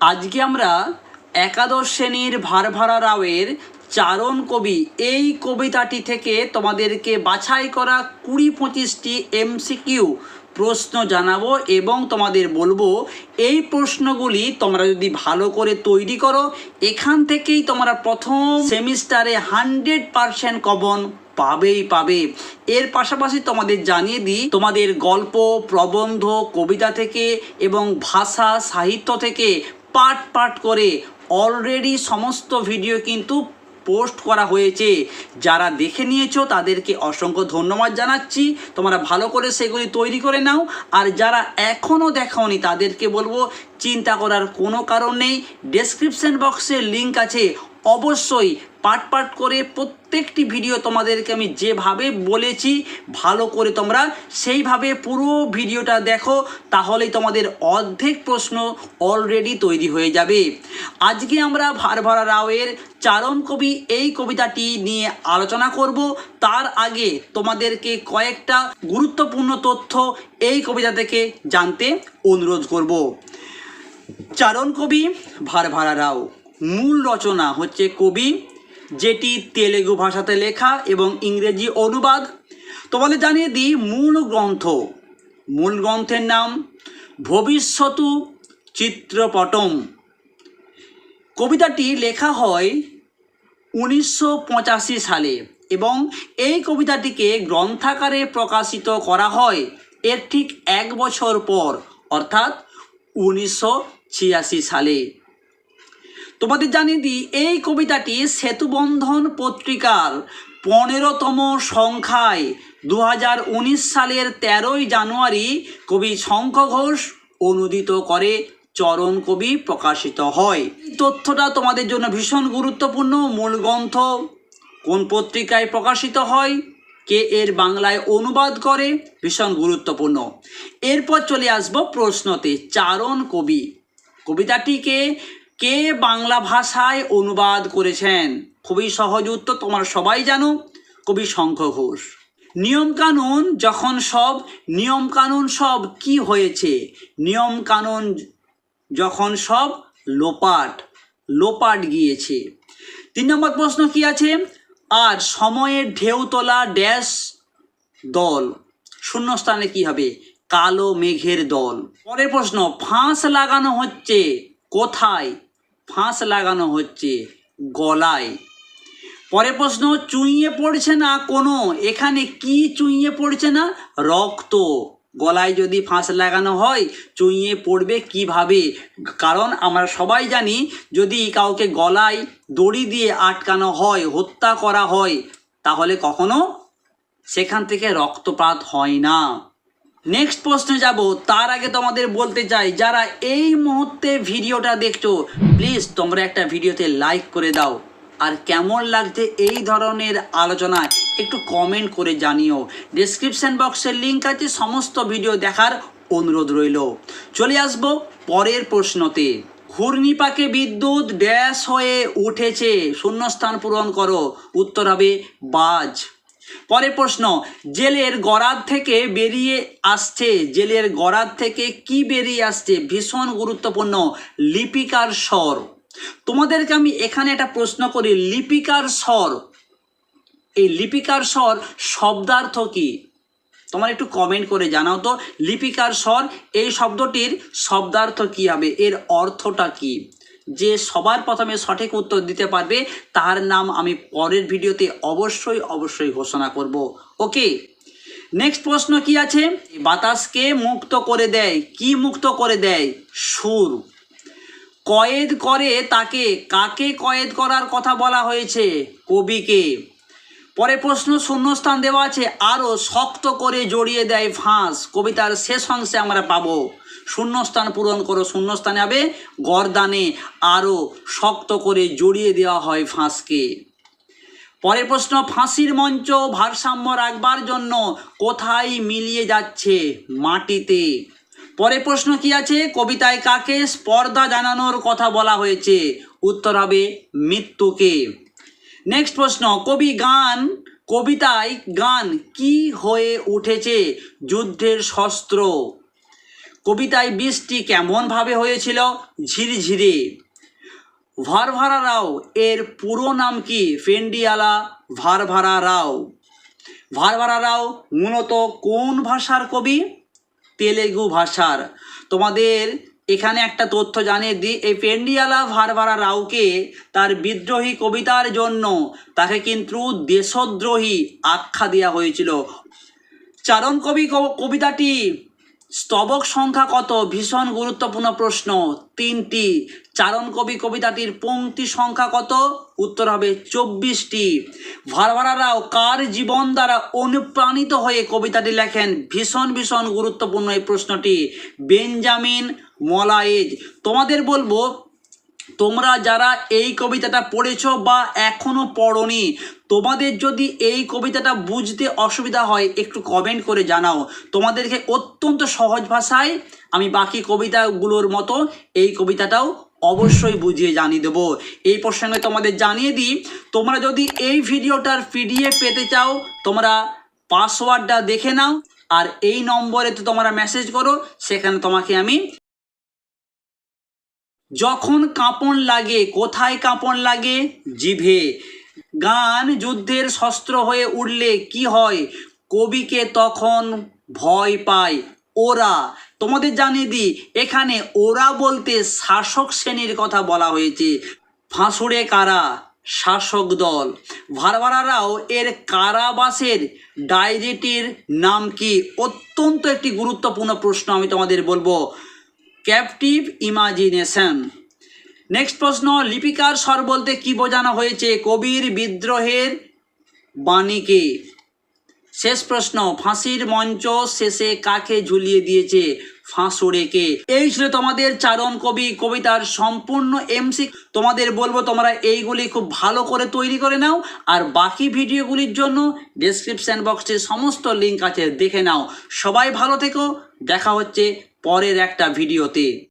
আজকে আমরা একাদশ শ্রেণির ভারভারা রাওয়ের চারণ কবি, এই কবিতাটি থেকে তোমাদেরকে বাছাই করা কুড়ি পঁচিশটি এমসিকিউ প্রশ্ন জানাব এবং তোমাদের বলব, এই প্রশ্নগুলি তোমরা যদি ভালো করে তৈরি করো, এখান থেকেই তোমরা প্রথম সেমিস্টারে হান্ড্রেড পারসেন্ট কমন পাবেই পাবে। এর পাশাপাশি তোমাদের জানিয়ে দিই, তোমাদের গল্প, প্রবন্ধ, কবিতা থেকে এবং ভাষা, সাহিত্য থেকে পার্ট পার্ট করে অলরেডি সমস্ত ভিডিও কিন্তু পোস্ট করা হয়েছে। যারা দেখে নিয়েছো, তাদেরকে অসংখ্য ধন্যবাদ জানাচ্ছি। তোমরা ভালো করে সেগুলি তৈরি করে নাও। আর যারা এখনও দেখাওনি, তাদেরকে বলব, চিন্তা করার কোনো কারণ নেই। ডেসক্রিপশন বক্সে লিঙ্ক আছে। অবশ্যই পার্ট পার্ট করে প্রত্যেকটি ভিডিও তোমাদেরকে আমি যেভাবে বলেছি, ভালো করে তোমরা সেইভাবে পুরো ভিডিওটা দেখো, তাহলেই তোমাদের অর্ধেক প্রশ্ন অলরেডি তৈরি হয়ে যাবে। আজকে আমরা ভারভারা রাওয়ের চারণ কবি এই কবিতাটি নিয়ে আলোচনা করব। তার আগে তোমাদেরকে কয়েকটা গুরুত্বপূর্ণ তথ্য এই কবিতা থেকে জানতে অনুরোধ করব। চারণ কবি ভারভারা রাও। মূল রচনা হচ্ছে কবি, যেটি তেলেগু ভাষাতে লেখা এবং ইংরেজি অনুবাদ। তোমাদের জানিয়ে দিই মূল গ্রন্থ। মূল গ্রন্থের নাম ভবিষ্যতু চিত্রপটম। কবিতাটি লেখা হয় উনিশশো পঁচাশি সালে এবং এই কবিতাটিকে গ্রন্থাকারে প্রকাশিত করা হয় এর ঠিক এক বছর পর, অর্থাৎ উনিশশো ছিয়াশি সালে। তোমাদের জানিয়ে দিই, এই কবিতাটি সেতুবন্ধন পত্রিকার পনেরোতম সংখ্যায় দু হাজার উনিশ সালের তেরোই জানুয়ারি কবি শঙ্খ ঘোষ অনুদিত করে চরণ কবি প্রকাশিত হয়। তথ্যটা তোমাদের জন্য ভীষণ গুরুত্বপূর্ণ। মূল গ্রন্থ কোন পত্রিকায় প্রকাশিত হয়, কে এর বাংলায় অনুবাদ করে, ভীষণ গুরুত্বপূর্ণ। এরপর চলে আসব প্রশ্নতে, চারণ কবি। কবিতাটিকে কে বাংলা ভাষায় অনুবাদ করেছেন? খুবই সহজ উত্তর তোমার সবাই জানো, কবি শঙ্খ ঘোষ। নিয়মকানুন, যখন সব, নিয়মকানুন সব কি হয়েছে? নিয়মকানুন যখন সব লোপাট লোপাট গিয়েছে। তিন নম্বর প্রশ্ন কি আছে? আর সময়ের ঢেউ তোলা ড্যাশ দল, শূন্যস্থানে কি হবে? কালো মেঘের দল। পরের প্রশ্ন, ফাঁস লাগানো হচ্ছে কোথায়? ফাঁস লাগানো হচ্ছে গলায়। পরে প্রশ্ন, চুইয়ে পড়ছে না কোনো? এখানে কি চুইয়ে পড়ছে না? রক্ত। গলায় যদি ফাঁস লাগানো হয়, চুইয়ে পড়বে কীভাবে? কারণ আমরা সবাই জানি, যদি কাউকে গলায় দড়ি দিয়ে আটকানো হয়, হত্যা করা হয়, তাহলে কখনো সেখান থেকে রক্তপাত হয় না। নেক্সট প্রশ্নে যাব। তার আগে তোমাদের বলতে চাই, যারা এই মুহূর্তে ভিডিওটা দেখছ প্লিজ তোমরা একটা ভিডিওতে লাইক করে দাও। আর কেমন লাগছে এই ধরনের আলোচনা, একটু কমেন্ট করে জানিও। ডেসক্রিপশন বক্সের লিঙ্ক আছে, সমস্ত ভিডিও দেখার অনুরোধ রইল। চলে আসব পরের প্রশ্নতে। ঘূর্ণিপাকে বিদ্যুৎ ড্যাশ হয়ে উঠেছে, শূন্যস্থান পূরণ করো। উত্তর হবে বাজ। পরের প্রশ্ন, জেলের গরাদ থেকে বেরিয়ে আসছে, জেলের গরাদ থেকে কি বেরিয়ে আসছে? ভীষণ গুরুত্বপূর্ণ, লিপিকার স্বর। তোমাদেরকে আমি এখানে একটা প্রশ্ন করি, লিপিকার স্বর। এই লিপিকার স্বর শব্দার্থ কি? তোমার একটু কমেন্ট করে জানাও তো, লিপিকার স্বর এই শব্দটির শব্দার্থ কি হবে? এর অর্থটা কি? যে সবার প্রথমে সঠিক উত্তর দিতে পারবে, তার নাম আমি পরের ভিডিওতে অবশ্যই অবশ্যই ঘোষণা করব। ওকে নেক্সট প্রশ্ন কি আছে? বাতাসকে মুক্ত করে দেয়। কি মুক্ত করে দেয়? সুর। কয়েদ করে তাকে। কাকে কয়েদ করার কথা বলা হয়েছে? কবিকে। পরে প্রশ্ন শূন্যস্থান দেওয়া আছে, আরও শক্ত করে জড়িয়ে দেয় ফাঁস। কবিতার শেষ অংশে আমরা পাবো, শূন্যস্থান পূরণ করো, শূন্যস্থানে হবে গরদানে, আরও শক্ত করে জড়িয়ে দেওয়া হয় ফাঁসকে। পরের প্রশ্ন, ফাঁসির মঞ্চ ভারসাম্য রাখবার জন্য কোথায় মিলিয়ে যাচ্ছে মাটিতে? পরের প্রশ্ন কি আছে, কবিতায় কাকে স্পর্ধা জানানোর কথা বলা হয়েছে? উত্তর হবে মৃত্যুকে। নেক্সট প্রশ্ন, কবি গান, কবিতায় গান কি হয়ে উঠেছে যুদ্ধের শস্ত্র? কবিতায় বৃষ্টি কেমনভাবে হয়েছিল? ঝিরঝিরে। ভারভারা রাও, এর পুরো নাম কি? ফেন্ডিয়ালা ভারভারা রাও। ভারভারা রাও মূলত কোন ভাষার কবি? তেলেগু ভাষার। তোমাদের এখানে একটা তথ্য জানিয়ে দিই এই পেন্ডিয়ালা ভারভারা রাওকে তার বিদ্রোহী কবিতার জন্য তাকে কিন্তু দেশদ্রোহী আখ্যা দেওয়া হয়েছিল। চারণ কবি কবিতাটি স্তবক সংখ্যা কত? ভীষণ গুরুত্বপূর্ণ প্রশ্ন। তিনটি। চারণ কবি কবিতাটির পংক্তি সংখ্যা কত? উত্তর হবে চব্বিশটি। ভারভারারাও কার জীবন দ্বারা অনুপ্রাণিত হয়ে কবিতাটি লেখেন? ভীষণ ভীষণ গুরুত্বপূর্ণ এই প্রশ্নটি। Benjamin Moloise. তোমাদের বলব, তোমরা যারা এই কবিতাটা পড়েছো বা এখনও পড়নি, তোমাদের যদি এই কবিতাটা বুঝতে অসুবিধা হয়, একটু কমেন্ট করে জানাও। তোমাদেরকে অত্যন্ত সহজ ভাষায় আমি বাকি কবিতাগুলোর মতো এই কবিতাটাও অবশ্যই বুঝিয়ে জানিয়ে দেবো। এই প্রসঙ্গে তোমাদের জানিয়ে দিই, তোমরা যদি এই ভিডিওটার পিডিএফ পেতে চাও, তোমরা পাসওয়ার্ডটা দেখে নাও, আর এই নম্বরে তো তোমরা মেসেজ করো, সেখানে তোমাকে আমি যখন কাঁপন লাগে, কোথায় কাঁপন লাগে? জিভে। গান যুদ্ধের শস্ত্র হয়ে উঠলে কি হয়? কবিকে তখন ভয় পায় ওরা। তোমাদের জানিয়ে দিই, এখানে ওরা বলতে শাসক শ্রেণির কথা বলা হয়েছে। ফাঁসুড়ে কারা? শাসক দল। ভারভারারাও এর কারাবাসের ডায়েরিটির নাম কি? অত্যন্ত একটি গুরুত্বপূর্ণ প্রশ্ন আমি তোমাদের বলব। ক্যাপটিভ ইমাজিনেশন নেক্সট প্রশ্ন, লিপিকার স্বর বলতে কি বোঝানো হয়েছে? কবির বিদ্রোহের বাণীকে। শেষ প্রশ্ন, ফাঁসির মঞ্চ শেষে কাকে ঝুলিয়ে দিয়েছে? ফাঁসুড়েকে। এই ছিল তোমাদের চারণ কবি, কবিতার সম্পূর্ণ এমসি তোমাদের বলব তোমরা এইগুলি খুব ভালো করে তৈরি করে নাও, আর বাকি ভিডিওগুলির জন্য ডেসক্রিপশন বক্সে সমস্ত লিঙ্ক আছে, দেখে নাও। সবাই ভালো থেকো, দেখা হচ্ছে পরের একটা ভিডিওতে।